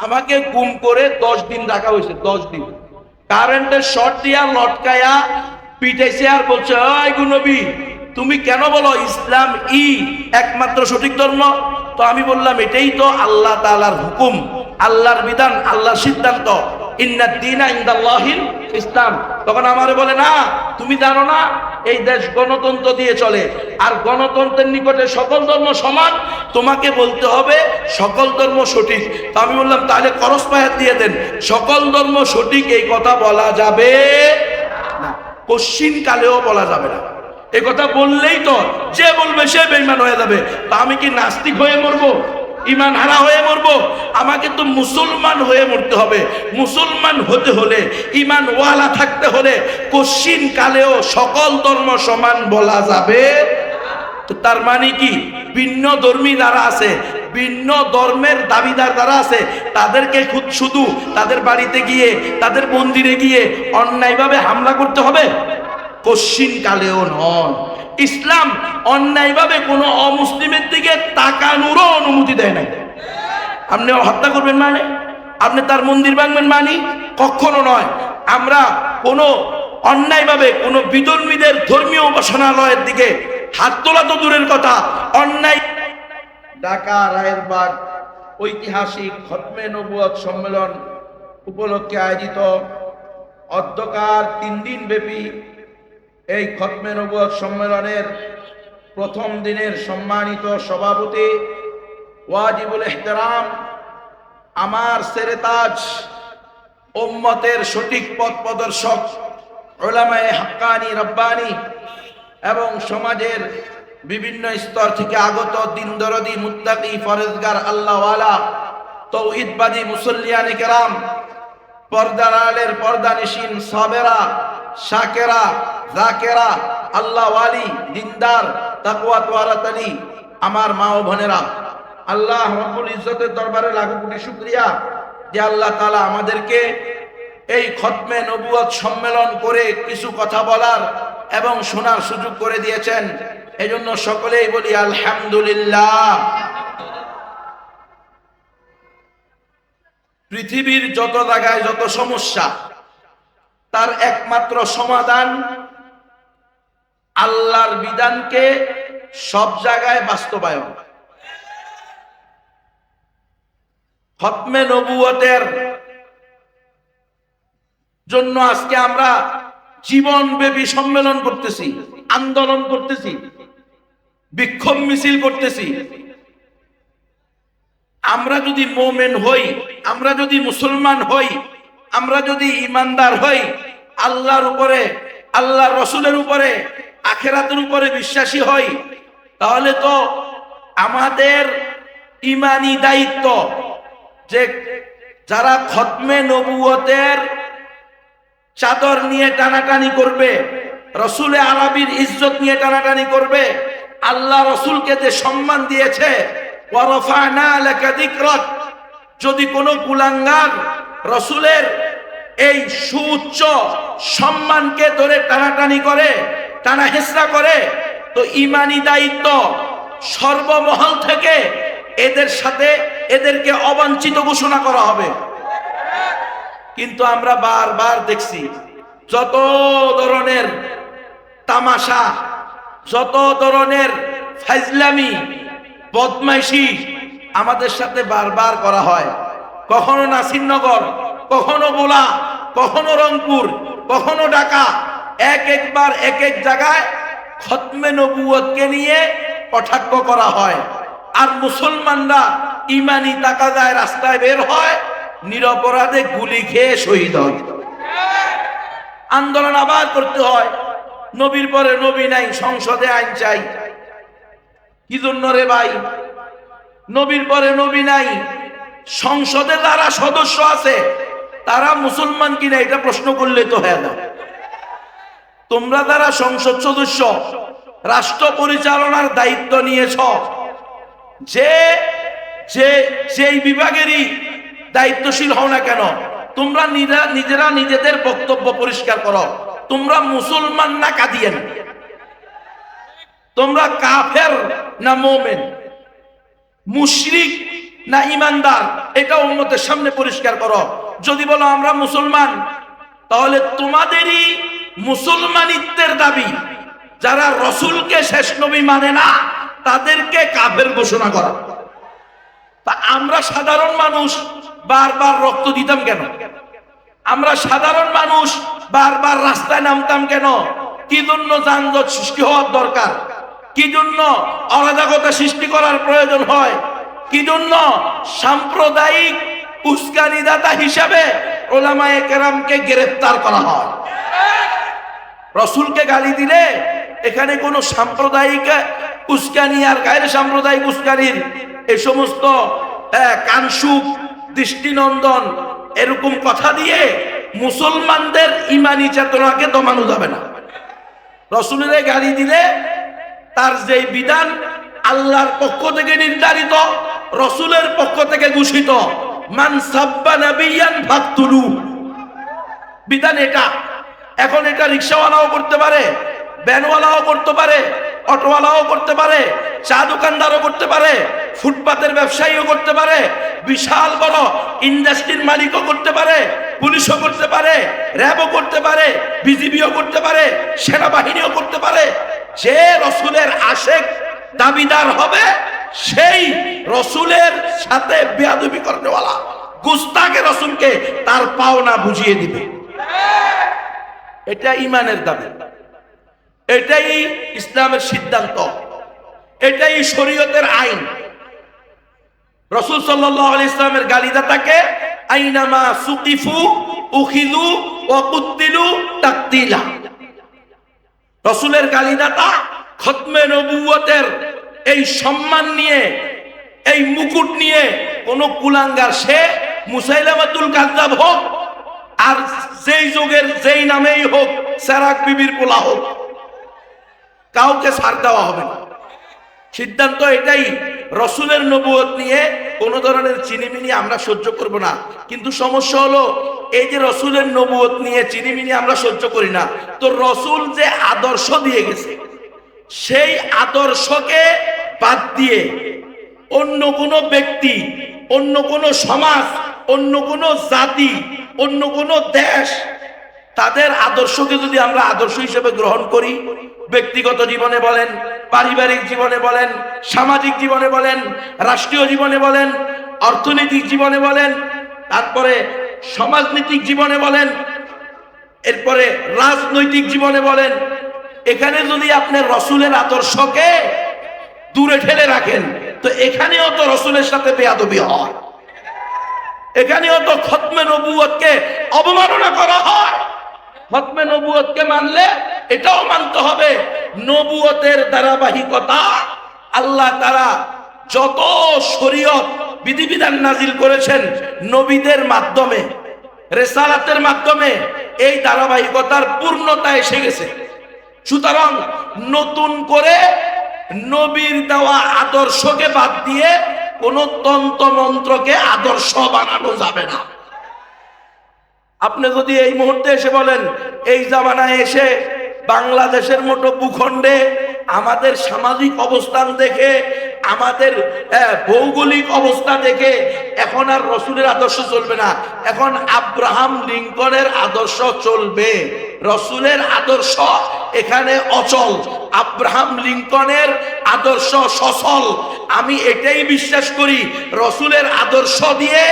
আমাকে গুম করে দশ দিন রাখা হয়েছে, দশ দিন। কারেন্টের শর্ট দিয়া লটকায়া পিটাইছে আর বলছে ওই তুমি কেন বলো ইসলাম ই একমাত্র সঠিক ধর্ম? তো আমি বললাম, এটাই তো আল্লাহ তালার হুকুম, আল্লাহর বিধান, আল্লাহর সিদ্ধান্ত। ইসলাম। তখন আমারে বলে, না, তুমি জানো না, এই দেশ গণতন্ত্র দিয়ে চলে। আর গণতন্ত্রের নিকটে সকল ধর্ম সমান, তোমাকে বলতে হবে সকল ধর্ম সঠিক। তো আমি বললাম, তাহলে করস পায়াত দিয়ে দেন। সকল ধর্ম সঠিক, এই কথা বলা যাবে না। কশ্চিন কালেও বলা যাবে না। এ কথা বললেই তো, যে বলবে সে বেইমান হয়ে যাবে। তা আমি কি নাস্তিক হয়ে মরবো? ইমান হারা হয়ে মরবো। আমাকে তো মুসলমান হয়ে মরতে হবে। মুসলমান হতে হলে ইমান ওয়ালা থাকতে হলে কশ্চিন কালেও সকল ধর্ম সমান বলা যাবে। তার মানে কি? ভিন্ন ধর্মী যারা আছে, ভিন্ন ধর্মের দাবিদার যারা আছে, তাদেরকে খুদ শুধু তাদের বাড়িতে গিয়ে, তাদের মন্দিরে গিয়ে অন্যায়ভাবে হামলা করতে হবে? কশ্চিন কালেও নয় ইসলাম অন্যায়ভাবে কোনো অমুসলিমের দিকে তাকানোরও অনুমতি দেয় নাই। আপনি হত্যা করবেন মানে? আপনি তার মন্দির ভাঙবেন মানি? কখনো নয়। আমরা কোনো অন্যায়ভাবে কোনো বিধর্মীদের ধর্মীয় উপাসনালয়ের দিকে হাত তোলা তো দূরের কথা। অন্যায় ঢাকা রায়ের বাগ ঐতিহাসিক খতমে নবুয়ত সম্মেলন উপলক্ষে আয়োজিত অধ্যকার তিন দিন ব্যাপী এই খতমে নবুয়ত সম্মেলনের প্রথম দিনের সম্মানিত সভাপতি ওয়াজিবুল এহতেরাম, আমার সেরেতাজ উম্মতের সঠিক পথ প্রদর্শক ওলামায়ে হাক্কানি রব্বানি এবং সমাজের বিভিন্ন স্তর থেকে আগত দিন দরদি মুত্তাকি ফরেজগার আল্লাহওয়ালা তৌহিদবাদী মুসল্লিয়ানি কেরাম, পর্দার আলের পর্দা নিশিন সাবেরা শাকেরা, জাকেরা, আল্লাহ ওয়ালি, দিনদার তাকুয়া তোয়ারাতালি আমার মা ও বোনেরা। আল্লাহ রব্বুল ইজ্জতের দরবারে লাখো কোটি শুকরিয়া যে আল্লাহ তাআলা আমাদেরকে এই খতমে নবুয়ত সম্মেলন করে কিছু কথা বলার এবং শোনার সুযোগ করে দিয়েছেন। এজন্য সকলেই বলি আলহামদুলিল্লাহ। পৃথিবীর যত জায়গায় যত সমস্যা তার একমাত্র সমাধান আল্লাহর বিধানকে সব জায়গায় বাস্তবায়ন। খতমে নবুয়তের জন্য আজকে আমরা জীবনব্যাপী সম্মেলন করতেছি, আন্দোলন করতেছি, বিক্ষোভ মিছিল করতেছি। আমরা যদি মোমেন হই, আমরা যদি মুসলমান হই, আমরা যদি ইমানদার হই আল্লাহর উপরে আল্লাহ রসুলের উপরে, আখেরাতের উপরে বিশ্বাসী হই, তাহলে তো আমাদের ইমানি দায়িত্ব যে যারা খতমে নবুয়তের চাদর নিয়ে টানাটানি করবে, রসুলে আরবির ইজ্জত নিয়ে টানাটানি করবে, আল্লাহ রসুলকে যে সম্মান দিয়েছে যদি কোনো কুলাঙ্গার রসুলের এই সুউচ্চ সম্মানকে ধরে টানাটানি করে টানা হেসরা করে, তো ইমানি দায়িত্ব সর্বমহল থেকে এদের সাথে এদেরকে অবাঞ্ছিত ঘোষণা করা হবে। কিন্তু আমরা বারবার দেখছি, যত ধরনের তামাশা, যত ধরনের ফাইজলামি বদমাইশি আমাদের সাথে বারবার করা হয়। কখনো নাসিরনগর কখনো বোলা কখনো রংপুর, কখনো ঢাকা, এক একবার এক এক জায়গায় খতমে নবুয়তকে নিয়ে কটাক্ষ করা হয়। আর মুসলমানরা ইমানি তাকা যায়, রাস্তায় বের হয়, নিরপরাধে গুলি খেয়ে শহীদ হয়। আন্দোলন আবার করতে হয়। নবীর পরে নবী নাই, সংসদে আইন চাই। কি জন্য রে ভাই? নবীর পরে নবী নাই, সংসদে যারা সদস্য আছে তারা মুসলমান কিনা এটা প্রশ্ন করলে তো হ্যাঁ না তোমরা যারা সংসদ সদস্য, রাষ্ট্র পরিচালনার দায়িত্ব নিয়েছ, যে যে, যেই বিভাগেরই দায়িত্বশীল হও না কেন, তোমরা নিজেরা নিজেদের বক্তব্য পরিষ্কার করো। তোমরা মুসলমান না কাদিয়েন? তোমরা কাফের না মোমেন? মুশরিক না ইমানদার? এটা উম্মতের সামনে পরিষ্কার করো। যদি বলো আমরা মুসলমান, তাহলে তোমাদেরই মুসলমানিত্বের দাবি, যারা রসুলকে শেষ নবী মানে না, তাদেরকে কাফের ঘোষণা করা। তা আমরা সাধারণ মানুষ বারবার রক্ত দিতাম কেন? আমরা সাধারণ মানুষ বারবার রাস্তায় নামতাম কেন? কি জন্য যানজট সৃষ্টি হওয়ার দরকার? কি জন্য অরাজকতা সৃষ্টি করার প্রয়োজন হয়? কি জন্য সাম্প্রদায়িক উস্কানিদাতা হিসাবে ওলামায়ে কেরামকে গ্রেফতার করা হয়। রসুলকে গালি দিলে এখানে কোনো সাম্প্রদায়িক উস্কানি আর গায়ের সাম্প্রদায়িক উস্কানির এই সমস্ত কানসুক দৃষ্টিনন্দন এরকম কথা দিয়ে মুসলমানদের ইমানি চেতনাকে দমানো যাবে না। রসুলের গালি দিলে তার যে বিধান আল্লাহর পক্ষ থেকে নির্ধারিত, রসুলের পক্ষ থেকে ঘোষিত। মান সাব্বা নাবিয়ান ফাকতুলু। বিধান এটা। এখন এটা রিক্সাওয়ালাও করতে পারে, ভ্যানওয়ালাও করতে পারে, অটোওয়ালাও করতে পারে, চা দোকানদারও করতে পারে, ফুটপাতের ব্যবসায়ীও করতে পারে, বিশাল বড় ইন্ডাস্ট্রির মালিকও করতে পারে, পুলিশও করতে পারে, র্যাবও করতে পারে, বিজিবিও করতে পারে, সেনাবাহিনীও করতে পারে। যে রসুলের আশেক দাবিদার হবে সেই রসুলের সাথে বেয়াদবি করেওয়ালা গুস্তাকে রসুলকে তার পাওনা বুঝিয়ে দিবে। এটা ইমানের দাবি। এটাই ইসলামের সিদ্ধান্ত। এটাই শরীয়তের আইন। রসুল সাল্লাহ ইসলামের গালিদাতাকে আইনামা সুকিফু উখিলু ও কুত্তিলু তাকতিলা। রসুলের গালিদাতা খতমে নবুয়তের এই সম্মান নিয়ে, এই মুকুট নিয়ে কোন কুলাঙ্গার, সে মুসাইলামাতুল কাজদাব হোক, আর যেই যুগের, যেই নামেই হোক, সেরাক বিবির পোলা হোক, কাউকে ছাড় দেওয়া হবে না। সিদ্ধান্ত এটাই, রসুলের নবুয়ত নিয়ে কোন ধরনের চিনিমিনি আমরা সহ্য করব না। কিন্তু সমস্যা হলো, এই যে রসুলের নবুয়ত নিয়ে চিনিমিনি আমরা সহ্য করি না, তো রসুল যে আদর্শ দিয়ে গেছে সেই আদর্শকে বাদ দিয়ে অন্য কোনো ব্যক্তি, অন্য কোনো সমাজ, অন্য কোনো জাতি, অন্য কোনো দেশ তাদের আদর্শকে যদি আমরা আদর্শ হিসেবে গ্রহণ করি, ব্যক্তিগত জীবনে বলেন, পারিবারিক জীবনে বলেন, সামাজিক জীবনে বলেন, রাষ্ট্রীয় জীবনে বলেন, অর্থনৈতিক জীবনে বলেন, তারপরে সমাজনীতিক জীবনে বলেন, এরপরে রাজনৈতিক জীবনে বলেন এখানে যদি আপনি রসুলের আদর্শকে দূরে ঠেলে রাখেন, তো এখানেও তো রসুলের সাথে বেয়াদবি হয়। এখানেও তো খতমে নবুয়তকে অবমাননা করা হয়। খতমে নবুয়তকে মানলে এটাও মানতে হবে, নবুয়তের ধারাবাহিকতা আল্লাহ তারা যত শরীয়ত বিধিবিধান নাজিল করেছেন নবীদের মাধ্যমে, রেসালাতের মাধ্যমে এই ধারাবাহিকতার পূর্ণতা এসে গেছে। সুতরাং নতুন করে নবীর দেওয়া আদর্শকে বাদ দিয়ে কোন তন্ত্র মন্ত্রকে আদর্শ বানানো যাবে না। আপনি যদি এই মুহূর্তে এসে বলেন, এই জামানায় এসে বাংলাদেশের মতো ভূখণ্ডে আমাদের সামাজিক অবস্থান দেখে, আমাদের ভৌগোলিক অবস্থা দেখে এখন আর রসুলের আদর্শ চলবে না। এখন আব্রাহাম লিঙ্কনের আদর্শ চলবে। রসুলের আদর্শ এখানে অচল, আব্রাহাম লিঙ্কনের আদর্শ সচল। আমি এটাই বিশ্বাস করি, রসুলের আদর্শ দিয়ে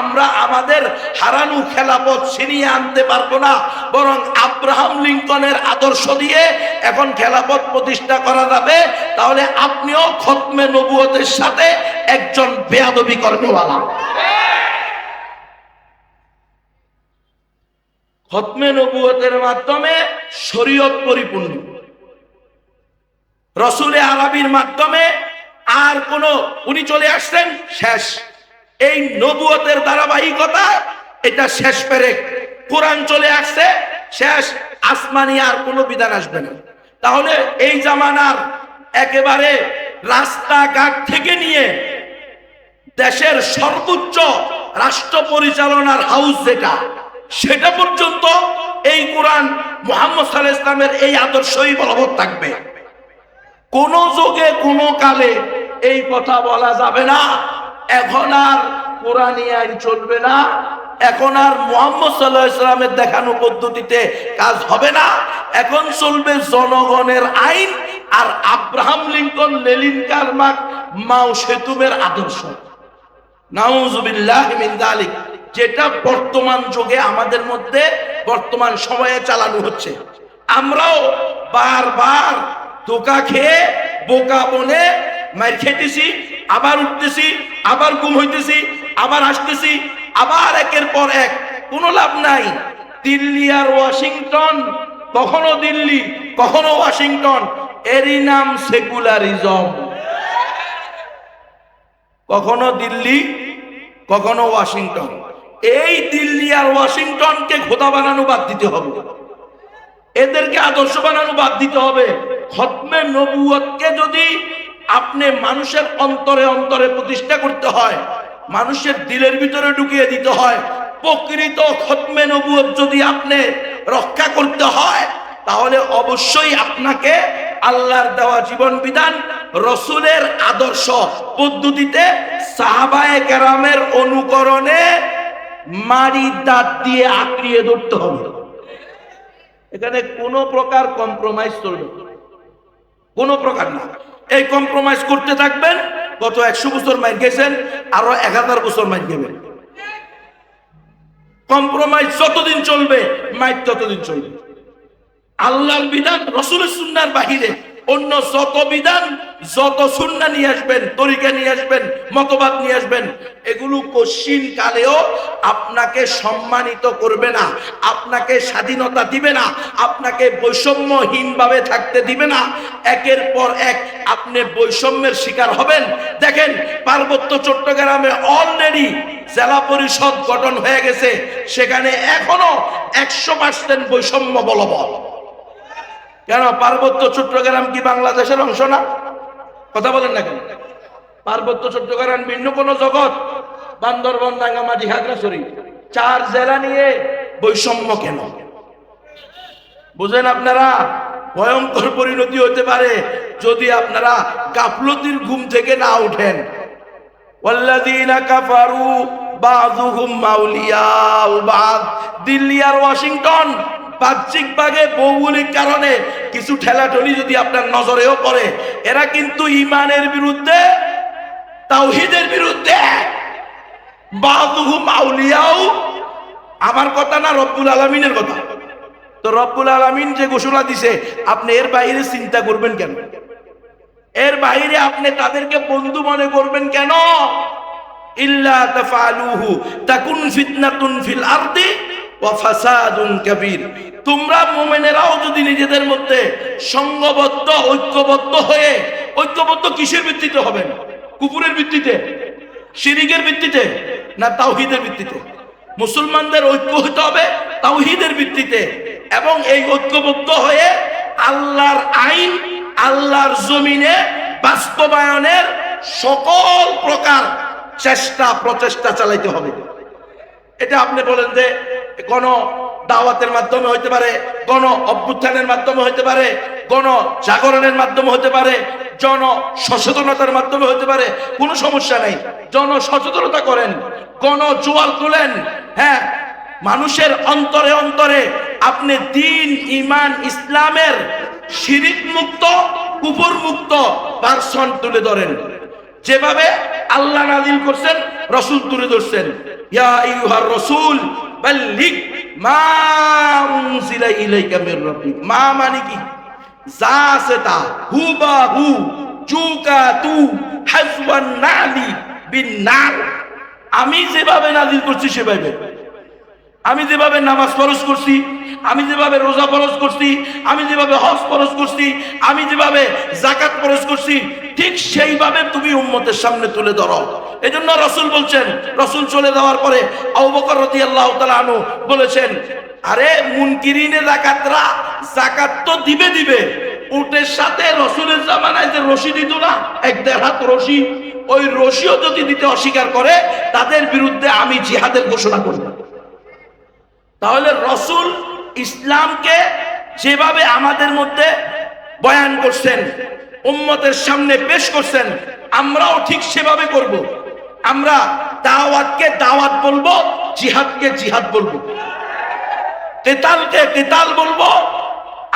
আমরা আমাদের হারানো খেলাপথ ছিনিয়ে আনতে পারব না, বরং আব্রাহাম লিঙ্কনের আদর্শ দিয়ে এখন খেলাপথ প্রতিষ্ঠা করা যাবে। তাহলে আপনিও খতমে নবুয়তের সাথে একজন বেয়াদবি কর্মওয়ালা। খতমে নবুয়তের মাধ্যমে শরীয়ত পরিপূর্ণ। রসুলে আরবির মাধ্যমে আর কোন, উনি চলে আসছেন, শেষ। এই নবুয়তের ধারাবাহিকতা, এটা শেষ পেরেক কোরআন চলে আসছে, শেষ, আসমানি আর কোনো বিধান আসবে না। তাহলে এই জামানার একেবারে রাস্তাঘাট থেকে নিয়ে দেশের সর্বোচ্চ রাষ্ট্র পরিচালনার হাউস যেটা, সেটা পর্যন্ত এই কোরআন মোহাম্মদ সাল্লাহ ইসলামের এই আদর্শই বলবৎ থাকবে। কোন যোগে, কোন কালে এই কথা বলা যাবে না। এখন আর কোরআনী আইন চলবে না। এখন আর মোহাম্মদ সাল্লাহ ইসলামের দেখানো পদ্ধতিতে কাজ হবে না। এখন চলবে জনগণের আইন আর আব্রাহাম লিঙ্কন, লেলিন কারমাক, মাও সেতুমের আদর্শ। মিন যেটা বর্তমান যুগে আমাদের মধ্যে বর্তমান সময়ে চালানো হচ্ছে। আমরাও বারবার ধোকা খেয়ে বোকা বনে মার খেতেছি আবার উঠতেছি, আবার গুম হইতেছি, আবার আসতেছি আবার একের পর এক। কোনো লাভ নাই। দিল্লি আর ওয়াশিংটন, কখনো দিল্লি, কখনো ওয়াশিংটন, এরই নাম সেকুলারিজম। কখনো দিল্লি, কখনো ওয়াশিংটন। এই দিল্লি আর ওয়াশিংটনকে খোদা বানানো বাদ দিতে হবে। এদেরকে আদর্শ বানানো বাদ দিতে হবে। খতমে নবুয়তকে যদি আপনি মানুষের অন্তরে অন্তরে প্রতিষ্ঠা করতে হয়, মানুষের দিলের ভিতরে ঢুকিয়ে দিতে হয়। প্রকৃত খতমে নবুয়ত যদি আপনি রক্ষা করতে হয়, তাহলে অবশ্যই আপনাকে আল্লাহর দেওয়া জীবন বিধান, রসুলের আদর্শ পদ্ধতিতে সাহাবায়ে কেরামের অনুকরণে মারি দাঁত দিয়ে আঁকড়িয়ে ধরতে হবে। এখানে কোনো প্রকার কম্প্রোমাইজ চলবে কোনো প্রকার না। এই কম্প্রোমাইজ করতে থাকবেন, গত একশো বছর মাইন গেছেন, আরও এক হাজার বছর মাইর গেবেন। কম্প্রোমাইজ যতদিন চলবে মাইক ততদিন চলবে। আল্লাহর বিধান, রসুলের সুন্নার বাহিরে অন্য যত বিধান, যত সুন্না নিয়ে আসবেন, তরিকা নিয়ে আসবেন, মতবাদ নিয়ে আসবেন, এগুলো কশিন কালেও আপনাকে সম্মানিত করবে না, আপনাকে স্বাধীনতা দিবে না, আপনাকে বৈষম্যহীন ভাবে থাকতে দিবে না। একের পর এক আপনি বৈষম্যের শিকার হবেন। দেখেন, পার্বত্য চট্টগ্রামে অলরেডি জেলা পরিষদ গঠন হয়ে গেছে, সেখানে এখনও একশো পার্সেন্ট বৈষম্য বলবৎ। কেন? পার্বত্য চট্টগ্রাম কি বাংলাদেশের অংশ না? কথা বলেন না কেন? পার্বত্য চট্টগ্রাম ভিন্ন কোন জগৎ। বান্দরবন, রাঙ্গামাটি খাগড়াছড়ি চার জেলা নিয়ে বৈষম্য কেন? বুঝেন আপনারা, ভয়ঙ্কর পরিণতি হতে পারে যদি আপনারা গাফলতির ঘুম থেকে না উঠেন কাফারু মাউলিয়া বাদ। দিল্লি আর ওয়াশিংটন। বাহ্যিক ভাগে ভৌগোলিক কারণে কিছু ঠেলাঠলি যদি আপনার নজরেও পড়ে, এরা কিন্তু ইমানের বিরুদ্ধে, তাওহিদের বিরুদ্ধে। আমার কথা না রব্বুল আলামিনের কথা? তো রব্বুল আলামিন যে ঘোষণা দিছে, আপনি এর বাইরে চিন্তা করবেন কেন? এর বাইরে আপনি তাদেরকে বন্ধু মনে করবেন কেন? ইল্লা তাফালুহু, তাকুন ফিল আরদি তোমরা মুমিনেরাও যদি নিজেদের মধ্যে সংঘবদ্ধ ঐক্যবদ্ধ হয়ে, ঐক্যবদ্ধ কিসের ভিত্তিতে হবেন কুকুরের ভিত্তিতে? শিরিকের ভিত্তিতে? না তাওহীদের ভিত্তিতে? মুসলমানদের ঐক্য হতে হবে তাওহীদের ভিত্তিতে। এবং এই ঐক্যবদ্ধ হয়ে আল্লাহর আইন, আল্লাহর জমিনে বাস্তবায়নের সকল প্রকার চেষ্টা, প্রচেষ্টা চালাইতে হবে। এটা আপনি বলেন যে গণ দাওয়াতের মাধ্যমে হইতে পারে, গণ অভ্যুত্থানের মাধ্যমে হইতে পারে, গণ জাগরণের মাধ্যমে হতে পারে, জন সচেতনতার মাধ্যমে হতে পারে, কোনো সমস্যা নেই। জন সচেতনতা করেন, গণ জোয়াল তোলেন হ্যাঁ মানুষের অন্তরে অন্তরে আপনি দিন ইমান ইসলামের শিরিক মুক্ত কুপুর মুক্ত পার্সন তুলে ধরেন। যেভাবে আল্লাহ নাজিল করছেন, রসুল তুলে ধরছেন। ইয়া আইয়ুহার রাসূল মা ইলাইকা মির রাব্বিক মা মানে কি? যা আছে তা চুকা তু হাজওয়ান নালি বিন আমি যেভাবে নাজিল করছি সেভাবে। আমি যেভাবে নামাজ ফরজ করছি, আমি যেভাবে রোজা ফরজ করছি, আমি যেভাবে হজ ফরজ করছি, আমি যেভাবে জাকাত ফরজ করছি, ঠিক সেইভাবে তুমি উম্মতের সামনে তুলে ধরো। এই জন্য রসুল বলছেন, রসুল চলে যাওয়ার পরে আবুবকর রদি আল্লাহ তালু বলেছেন, আরে মুনকিরিনে জাকাতরা জাকাত তো দিবে দিবে, উটের সাথে রসুলের জামানায় যে রশি দিত না, এক দেড় হাত রশি, ওই রশিও যদি দিতে অস্বীকার করে, তাদের বিরুদ্ধে আমি জিহাদের ঘোষণা করব। তাহলে রসুল ইসলামকে যেভাবে আমাদের মধ্যে বয়ান করছেন উম্মতের সামনে পেশ করছেন, আমরাও ঠিক সেভাবে করব। আমরা দাওয়াতকে দাওয়াত বলব, জিহাদকে জিহাদ বলব। কেতালকে কেতাল বলব,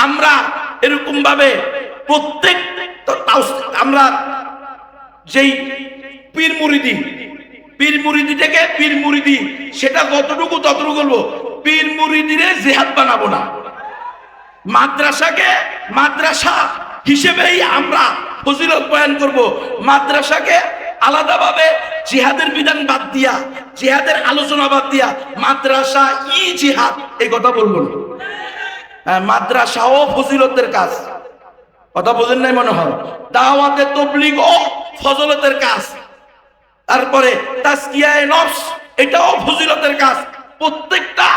আমরা এরকম ভাবে প্রত্যেক আমরা যেই পীর মুরিদি পীর মুরিদি থেকে পীর মুরিদি, সেটা কতটুকু ততটুকু বলব, পীর মুরিদিরে জেহাদ বানাবো না। মাদ্রাসাকে মাদ্রাসা হিসেবেই আমরা ফজিলত বয়ান করব। মাদ্রাসাকে আলাদাভাবে জিহাদের বিধান বাদ দিয়া জিহাদের আলোচনা বাদ দিয়া মাদ্রাসা ই জিহাদ এই কথা বলব না। হ্যাঁ, মাদ্রাসাও ফজিলতের কাজ। কথা বোঝেন নাই মনে হয়? দাওয়াতে তবলিগ ও ফজলতের কাজ। তারপরে তাসকিয়ায়ে নফস এটাও ফজিলতের কাজ। প্রত্যেকটা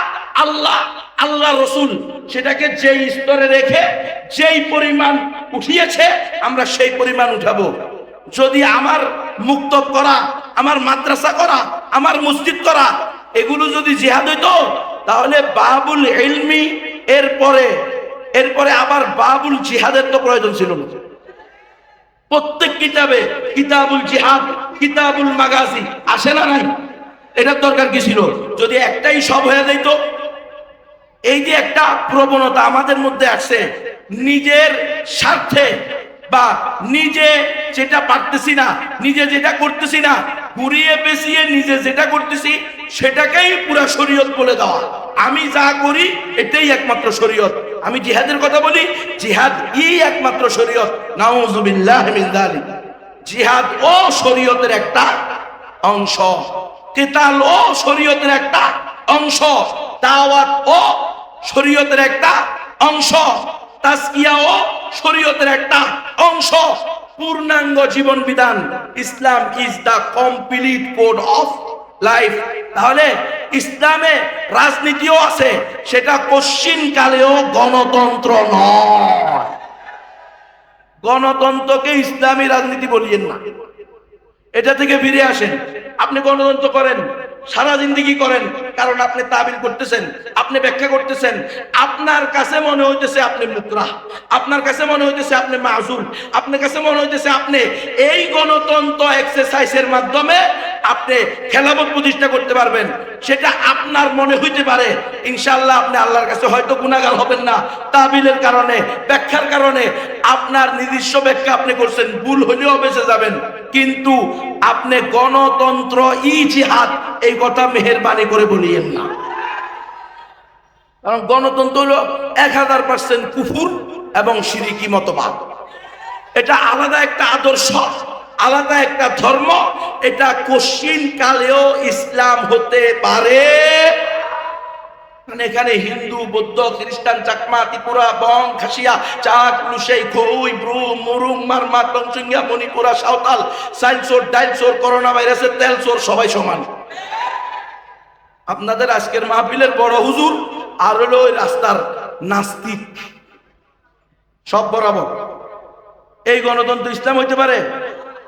আল্লাহ আল্লাহ রসুল সেটাকে যেই স্তরে রেখে যেই পরিমাণ উঠিয়েছে, আমরা সেই পরিমাণ উঠাবো। যদি আমার মুক্ত করা, আমার মাদ্রাসা করা, আমার মসজিদ করা, এগুলো যদি জিহাদ হইতো, তাহলে বাবুল ইলমি এরপরে এরপরে আবার বাবুল জিহাদের তো প্রয়োজন ছিল না। প্রত্যেক কিতাবে কিতাবুল জিহাদ, কিতাবুল মাগাজি আসে না নাই? এটার দরকার কি ছিল? যদি একটাই সব হয়ে যেত এই যে একটা প্রবণতা আমাদের মধ্যে আছে, নিজের স্বার্থে বা নিজে যেটা পারতেছি না, নিজে যেটা করতেছি না, ঘুরিয়ে পেঁচিয়ে নিজে যেটা করতেছি, সেটাকেই পুরা শরীয়ত বলে দেওয়া। আমি যা করি, এটাই একমাত্র শরীয়ত। আমি জিহাদের কথা বলি, জিহাদ ই একমাত্র শরীয়ত। নাউজুবিল্লাহ জিহাদ ও শরীয়তের একটা অংশ। কেতাল ও শরীয়তের একটা অংশ। দাওয়াত ও শরীয়তের একটা অংশ তাসকিয়া ও শরীয়তের একটা অংশ। পূর্ণাঙ্গ জীবন বিধান Islam is the complete code of life তাহলে ইসলামে রাজনীতিও আছে, সেটা কশ্চিন কালেও গণতন্ত্র নয়। গণতন্ত্রকে ইসলামী রাজনীতি বলিয়েন না। এটা থেকে ফিরে আসেন। আপনি গণতন্ত্র করেন। সারা জিন্দিগি করেন, কারণ আপনি তাবিল করতেছেন, আপনি ব্যাখ্যা করতেছেন। আপনার কাছে মনে হইতেছে আপনি মুকরা আপনার কাছে মনে হইতেছে আপনি মাহুল আপনার কাছে মনে হইতেছে আপনি এই গণতন্ত্র এক্সারসাইজের মাধ্যমে আপনি খেলাফত প্রতিষ্ঠা করতে পারবেন। সেটা আপনার মনে হইতে পারে। ইনশাল্লাহ আপনি আল্লাহর কাছে হয়তো গুণাগার হবেন না। তাবিলের কারণে, ব্যাখ্যার কারণে আপনার নিজস্ব ব্যাখ্যা আপনি করছেন, ভুল হলেও বেঁচে যাবেন। কিন্তু আপনি গণতন্ত্র ই জিহাদ এই কথা মেহরবানি করে বলিয়েন না। কারণ গণতন্ত্র হলো এক হাজার পার্সেন্ট কুফুর এবং সিরিকি মতবাদ। এটা আলাদা একটা আদর্শ। আলাদা একটা ধর্ম, এটা কশিন কালেও ইসলাম হতে পারে। মানে এখানে হিন্দু, বৌদ্ধ, খ্রিস্টান, চাকমা, ত্রিপুরা, বং, খাসিয়া চাক লুসেই খই ব্রু মুরুং, মারমা টংচুঙ্গিয়া মণিপুরা, সাঁওতাল সাইলসোর ডাইনসোর, করোনা ভাইরাসের তেলসোর, সবাই সমান। আপনাদের আজকের মাহফিলের বড় হুজুর আর হলো ওই রাস্তার নাস্তিক। সব বরাবর। এই গণতন্ত্র ইসলাম হইতে পারে?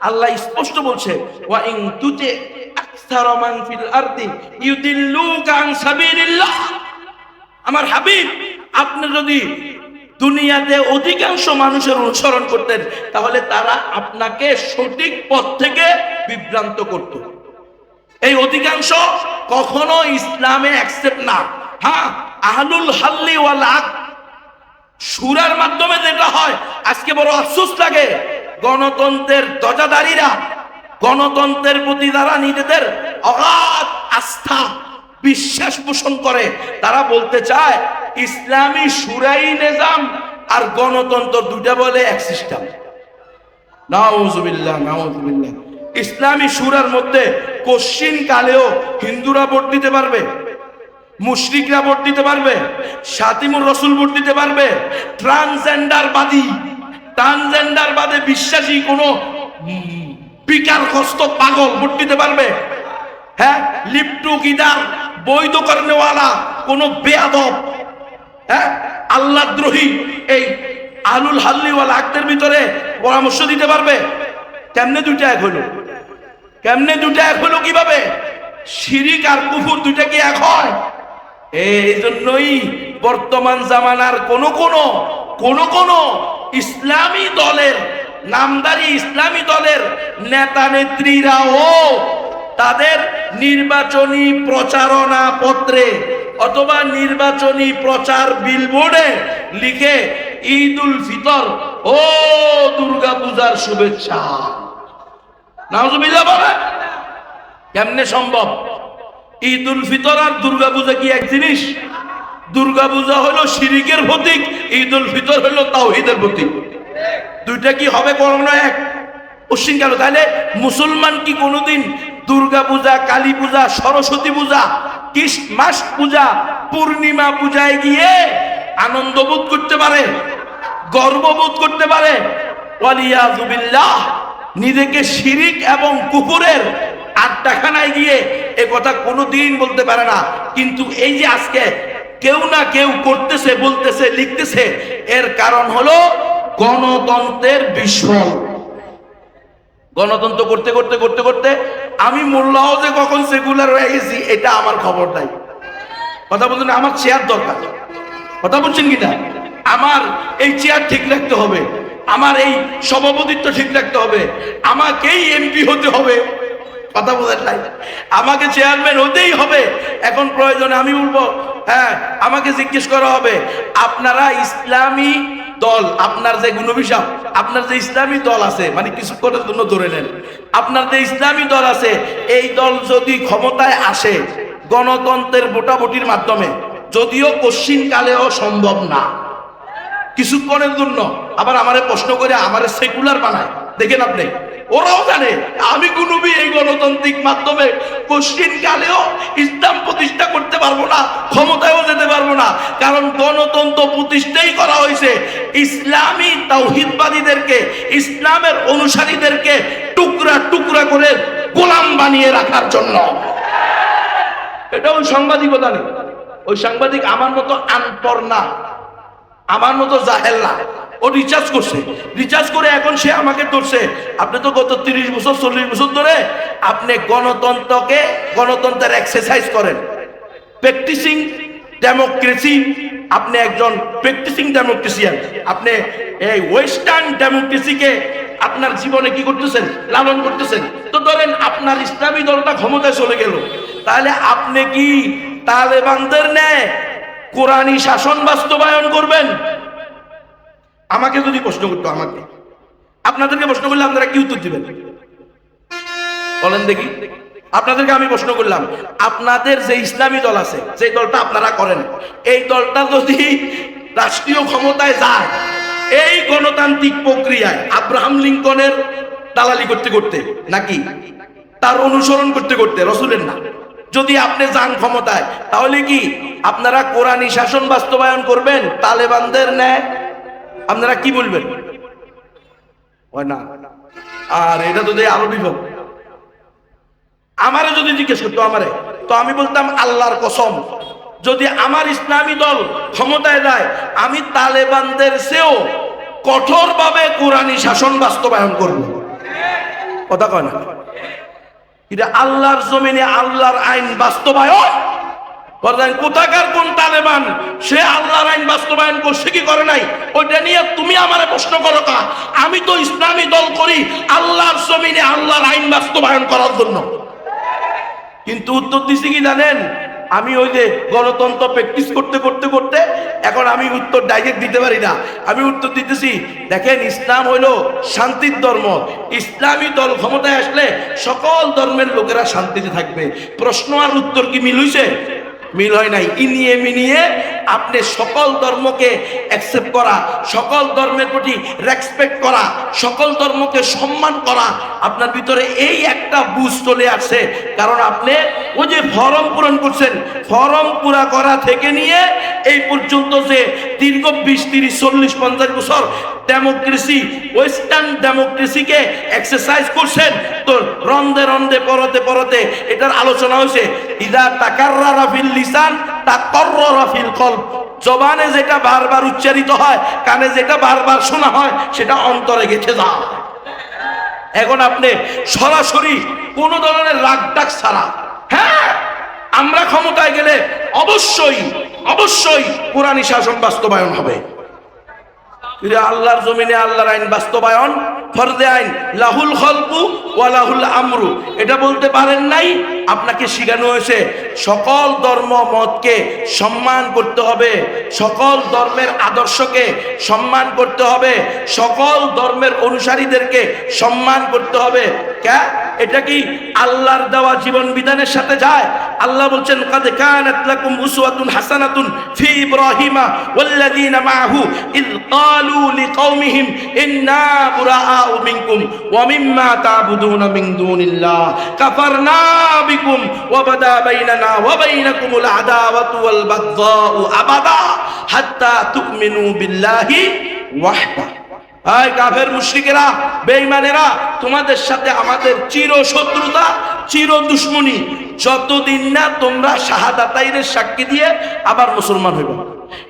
আল্লাহ স্পষ্ট বলছে, ওয়া আমার হাবিব, আপনি যদি দুনিয়াতে অধিকাংশ মানুষের অনুসরণ করতেন, তাহলে তারা আপনাকে সঠিক পথ থেকে বিভ্রান্ত করত। এই অধিকাংশ কখনো ইসলামে অ্যাকসেপ্ট না। হ্যাঁ আহলুল হাল্লি ওয়াল আক, সুরার মাধ্যমে যেটা হয়, আজকে বড় আফসোস লাগে। গণতন্ত্রের ধ্বজাধারীরা, গণতন্ত্রের প্রতি তারা নিজেদের অগাধ আস্থা, বিশ্বাস পোষণ করে, তারা বলতে চায়, ইসলামী সুরাই নিজাম আর গণতন্ত্র দুটা বলে এক সিস্টেম। নাউজুবিল্লাহ নাউজুবিল্লাহ। ইসলামী সুরার মধ্যে কশ্চিন কালেও হিন্দুরা ভোট দিতে পারবে, মুশরিকরা ভোট দিতে পারবে সাতিমুর রসুল ভোট দিতে পারবে ট্রান্সজেন্ডার বাদী ট্রান্সজেন্ডার বাদে বিশ্বাসী কোনো বিকার কষ্ট পাগল ভোট দিতে পারবে? হ্যাঁ লিপটু গিদার বৈধ করেনেওয়ালা, কোন বেয়াদব হ্যাঁ আল্লাহ দ্রোহী এই আলুল হাল্লিওয়ালা আক্তের ভিতরে পরামর্শ দিতে পারবে? কেমনে দুইটা এক হলো? কেমনে দুইটা এক হলো কীভাবে? শিরিক আর কুফুর দুইটা কি এক হয়? এই জন্যই বর্তমান জামানার কোন কোন কোন কোন ইসলামী দলের, নামদারি ইসলামী দলের নেতা নেত্রীরাও তাদের নির্বাচনী প্রচারণা পত্রে অথবা নির্বাচনী প্রচার বিলবোর্ডে লিখে ঈদ উল ফিতর, ও দুর্গা পূজার শুভেচ্ছা। নাউজুবিল্লাহ বলে কেমনে সম্ভব? ঈদ উল ফিতর আর দুর্গা পূজা কি এক জিনিস? দুর্গা পূজা হলো শিরিকের প্রতীক ঈদ উল ফিতর হলো তাওহিদের প্রতীক। দুইটা কি হবে কখনো এক? পশ্চিম গেল। তাহলে মুসলমান কি কোনোদিন দুর্গা পূজা কালী পূজা সরস্বতী পূজা কিস মাস পূজা, পূর্ণিমা পূজায় গিয়ে আনন্দ বোধ করতে পারে গর্ববোধ করতে পারে? নিজেকে শিরিক এবং কুকুরের আড্ডাখানায় গিয়ে এ কথা কোনোদিন বলতে পারে না। কিন্তু এই যে আজকে কেউ না কেউ করতেছে, বলতেছে, লিখতেছে। এর কারণ হলো গণতন্ত্রের বিস্ফোরণ। গণতন্ত্র করতে করতে করতে করতে আমি মোল্লাও যে কখন সেকুলার হয়ে গেছি, এটা আমার খবর নাই। কথা বলছেন, আমার চেয়ার দরকার। কথা বলছেন কিনা? আমার এই চেয়ার ঠিক রাখতে হবে। আমার এই সভাপতিত্ব ঠিক রাখতে হবে। আমাকেই এমপি হতে হবে। কথা বোঝেন নাই। আমাকে চেয়ারম্যান হতেই হবে। এখন প্রয়োজনে আমি বলব হ্যাঁ আমাকে জিজ্ঞেস করা হবে, আপনারা ইসলামী দল, আপনার যে গুণবিসাব আপনার যে ইসলামী দল আছে মানে কিছুক্ষণের জন্য ধরে নেন, আপনার যে ইসলামী দল আছে, এই দল যদি ক্ষমতায় আসে গণতন্ত্রের ভোটাভুটির মাধ্যমে, যদিও কালেও সম্ভব না। কিছুক্ষণের জন্য, আবার আমারে প্রশ্ন করে আমারে সেকুলার বানায়। দেখেন আপনি ওরাও জানে, আমি কোনবি এই গণতান্ত্রিক মাধ্যমে কশ্চিন কালেও ইসলাম প্রতিষ্ঠা করতে পারব না, ক্ষমতায়ও যেতে পারব না। কারণ গণতন্ত্র প্রতিষ্ঠাই করা হয়েছে ইসলামী তাওহিদবাদীদেরকে, ইসলামের অনুসারীদেরকে টুকরা টুকরা করে গোলাম বানিয়ে রাখার জন্য। এটা ওই সাংবাদিকতা নেই। ওই সাংবাদিক আমার মতো আনপর না, আমার মতো জাহেল না। ও রিচার্জ করছে। রিচার্জ করে এখন সে আমাকে ধরছে। আপনি তো গত তিরিশ বছর, চল্লিশ বছর ধরে আপনি গণতন্ত্রকে, গণতন্ত্রের এক্সারসাইজ করেন। প্র্যাকটিসিং ডেমোক্রেসি আপনি একজন প্র্যাকটিসিং ডেমোক্রেসিয়ান আপনি এই ওয়েস্টার্ন ডেমোক্রেসিকে আপনার জীবনে কি করতেছেন? লালন করতেছেন। তো ধরেন আপনার ইসলামী দলটা ক্ষমতায় চলে গেল। তাহলে আপনি কি তালেবানদের নেয় কোরআনী শাসন বাস্তবায়ন করবেন? আমাকে যদি প্রশ্ন করতো আমাকে, আপনাদেরকে প্রশ্ন করলে আপনারা কি উত্তর দিবেন? বলেন দেখি, আপনাদেরকে আমি প্রশ্ন করলাম, আপনাদের যে ইসলামী দল আছে, যে দলটা আপনারা করেন, এই দলটা যদি রাষ্ট্রীয় ক্ষমতায় যায়, এই গণতান্ত্রিক প্রক্রিয়ায় আব্রাহাম লিঙ্কনের দালালি করতে করতে, নাকি তার অনুসরণ করতে করতে, রসুলের না, যদি আপনি যান ক্ষমতায়, তাহলে কি আপনারা কোরআনী শাসন বাস্তবায়ন করবেন, তালেবানদের ন্যায়? আপনারা কি বলবেন? না। আর এটা তো দেয় আরও বিভক্ত আমারে যদি জিজ্ঞেস করতো আমারে, তো আমি বলতাম আল্লাহর কসম, যদি আমার ইসলামী দল ক্ষমতায় যায়, আমি তালেবানদের চেয়েও কঠোরভাবে কোরআনী শাসন বাস্তবায়ন করব। কথা কয় না? এটা আল্লাহর জমিনে আল্লাহর আইন বাস্তবায়ন কোথাকার কোন সে আল্লাহর আইন বাস্তবায়ন করছে কি করে নাই? নিয়ে তুমি প্রশ্ন করো কা? আমি তো ইসলামী দল করি, আল্লাহর জমিনে আল্লাহর আইন বাস্তবায়ন করার জন্য। কিন্তু উত্তর দিছি কি জানেন? আমি ওই যে গণতন্ত্র প্র্যাকটিস করতে করতে করতে এখন আমি উত্তর ডাইরেক্ট দিতে পারি না। আমি উত্তর দিতেছি, দেখেন, ইসলাম হইল শান্তির ধর্ম। ইসলামী দল ক্ষমতায় আসলে সকল ধর্মের লোকেরা শান্তিতে থাকবে। প্রশ্ন আর উত্তর কি মিল হইছে? মিল হয় নাই। ইনিয়ে মিনিয়ে আপনি সকল ধর্মকে অ্যাকসেপ্ট করা, সকল ধর্মের প্রতি রেসপেক্ট করা, সকল ধর্মকে সম্মান করা, আপনার ভিতরে এই একটা বুঝ চলে আসছে। কারণ আপনি ওই যে ফরম পূরণ করছেন, ফরম পুরা করা থেকে নিয়ে এই পর্যন্ত যে দীর্ঘ বিশ, তিরিশ, চল্লিশ, পঞ্চাশ বছর ডেমোক্রেসি ওয়েস্টার্ন ডেমোক্রেসিকে এক্সারসাইজ করছেন। তো রন্দে রন্দে, পরতে পরতে এটার আলোচনা হয়েছে, ইদা তাকাররা রাফিল লিসান তাকর্র রাফিল কল্প জবানে যেটা বারবার উচ্চারিত হয়, কানে যেটা বারবার শোনা হয়, সেটা অন্তরে গেছে যায়। এখন আপনি সরাসরি কোন ধরনের রাগ ডাক ছাড়া হ্যাঁ? আমরা ক্ষমতায় গেলে অবশ্যই অবশ্যই কোরআনী শাসন বাস্তবায়ন হবে। ফিরে আল্লাহর জমিনে আল্লাহর আইন বাস্তবায়ন ফরদে আইন, লাহুল খলকু ওয়া লাহুল আমরু। এটা বলতে পারেন নাই, আপনাকে শিখানো হয়েছে, সকল ধর্ম মতকে সম্মান করতে হবে, সকল ধর্মের আদর্শকে সম্মান করতে হবে, সকল ধর্মের অনুসারীদেরকে সম্মান করতে হবে। কে? এটা কি আল্লাহর দেওয়া জীবন বিধানের সাথে যায়? আল্লাহ বলছেন, কাদ কানাত লাকুম উসওয়াতুন হাসানাতুন ফি ইব্রাহিমা ওয়াল্লাযীনা মাআহু ইয ক্বালু তোমাদের সাথে আমাদের চির শত্রুতা, চির দুশ্মনী। যতদিন না তোমরা শাহাদাতাইনের সাক্ষী দিয়ে আবার মুসলমান হইব।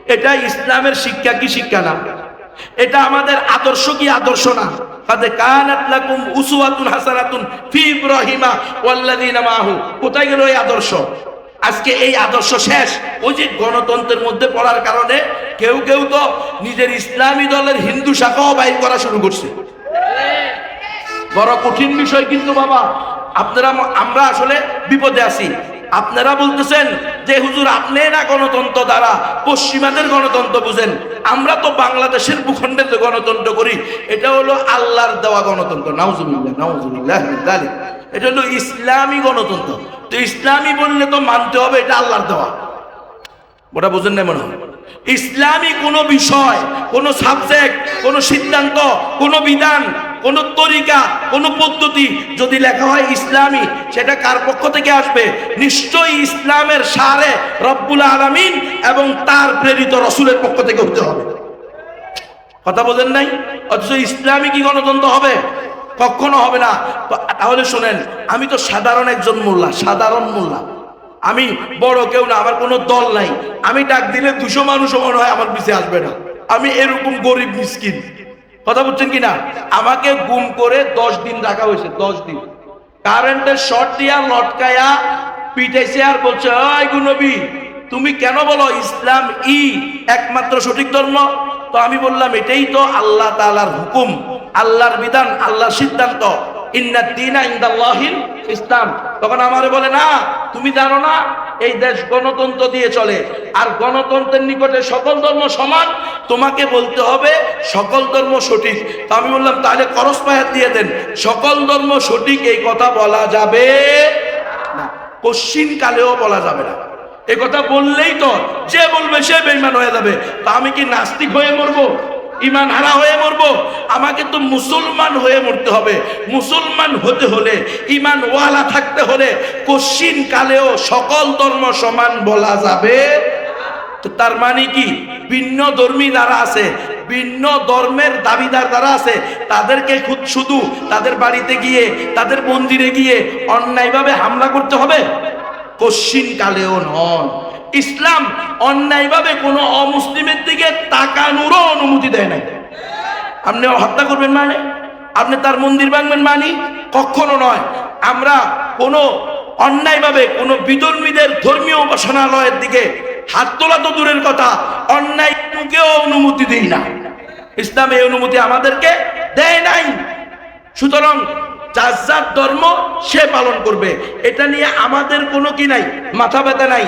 এটা ইসলামের শিক্ষা কি শিক্ষা না? এটা আমাদের আদর্শ কি আদর্শ না? আদর্শ? আজকে এই আদর্শ শেষ। ওই যে গণতন্ত্রের মধ্যে পড়ার কারণে কেউ কেউ তো নিজের ইসলামী দলের হিন্দু শাখাও বাইর করা শুরু করছে। বড় কঠিন বিষয় কিন্তু বাবা, আপনারা আমরা আসলে বিপদে আছি। আপনারা বলতেছেন যে হুজুর আপনি না গণতন্ত্র দ্বারা পশ্চিমাদের গণতন্ত্র বুঝেন, আমরা তো বাংলাদেশের ভূখণ্ডে যে গণতন্ত্র করি, এটা হলো আল্লাহর দেওয়া গণতন্ত্র। নাউজুবিল্লাহ নাউজুবিল্লাহ। এটা হলো ইসলামী গণতন্ত্র। তো ইসলামী বললে তো মানতে হবে, এটা আল্লাহর দেওয়া। ওটা বুঝেন না মনে হয়? ইসলামী কোনো বিষয়, কোনো সাবজেক্ট কোনো সিদ্ধান্ত, কোনো বিধান কোনো তরিকা, কোনো পদ্ধতি যদি লেখা হয় ইসলামী, সেটা কার পক্ষ থেকে আসবে? নিশ্চয়ই ইসলামের সারে রব্বুল আলামিন এবং তার প্রেরিত রসুলের পক্ষ থেকে হতে হবে। কথা বলেন নাই? অথচ ইসলামী কি গণতন্ত্র হবে? কখনো হবে না। তাহলে শোনেন, আমি তো সাধারণ একজন মোল্লা, সাধারণ মোল্লা। আমি বড় কেউ না, আমার কোনো দল নাই। আমি ডাক দিলে দুশো মানুষও মনে হয় আমার পিছিয়ে আসবে না। আমি এরকম গরিব, মিসকিন। কথা বলছেন কি না আমাকে গুম করে দশ দিন রাখা হয়েছে, দশ দিন। কারেন্টের শর্ট দিয়া লটকায়া পিটাইছে আর বলছে তুমি কেন বলো ইসলাম ই একমাত্র সঠিক ধর্ম? তো আমি বললাম, এটাই তো আল্লাহ তালার হুকুম, আল্লাহর বিধান, আল্লাহর সিদ্ধান্ত। ইন্না দিনা ইন্দাল্লাহিল ইসলাম। তখন আমারে বলে, না, তুমি জানো না, এই দেশ গণতন্ত্র দিয়ে চলে। আর গণতন্ত্রের নিকটে সকল ধর্ম সমান, তোমাকে বলতে হবে সকল ধর্ম সঠিক। তো আমি বললাম, তাহলে করস পায়াত দিয়ে দেন। সকল ধর্ম সঠিক, এই কথা বলা যাবে না। কশ্চিন কালেও বলা যাবে না। এ কথা বললেই তো যে বলবে সে বেইমান হয়ে যাবে। তা আমি কি নাস্তিক হয়ে মরবো? ইমান হারা হয়ে মরবো। আমাকে তো মুসলমান হয়ে মরতে হবে। মুসলমান হতে হলে ইমান ওয়ালা থাকতে হলে কশ্চিন কালেও সকল ধর্ম সমান বলা যাবে। তো তার মানে কি? ভিন্ন ধর্মী যারা আছে, ভিন্ন ধর্মের দাবিদার যারা আছে, তাদেরকে খুদ শুধু তাদের বাড়িতে গিয়ে, তাদের মন্দিরে গিয়ে অন্যায়ভাবে হামলা করতে হবে? কশ্চিন কালেও নয়। ইসলাম অন্যায়ভাবে কোনো অমুসলিমের দিকে তাকানোরও অনুমতি দেয় নাই। আপনি হত্যা করবেন মানে? আপনি তার মন্দির ভাঙবেন মানি? কখনো নয়। আমরা কোনো অন্যায়ভাবে কোনো বিধর্মীদের ধর্মীয় উপাসনালয়ের দিকে হাত তোলা তো দূরের কথা, অন্যায় টুকেও অনুমতি দিই না। ইসলাম এই অনুমতি আমাদেরকে দেয় নাই। সুতরাং যার ধর্ম সে পালন করবে। এটা নিয়ে আমাদের কোনো কি নাই, মাথা ব্যথা নাই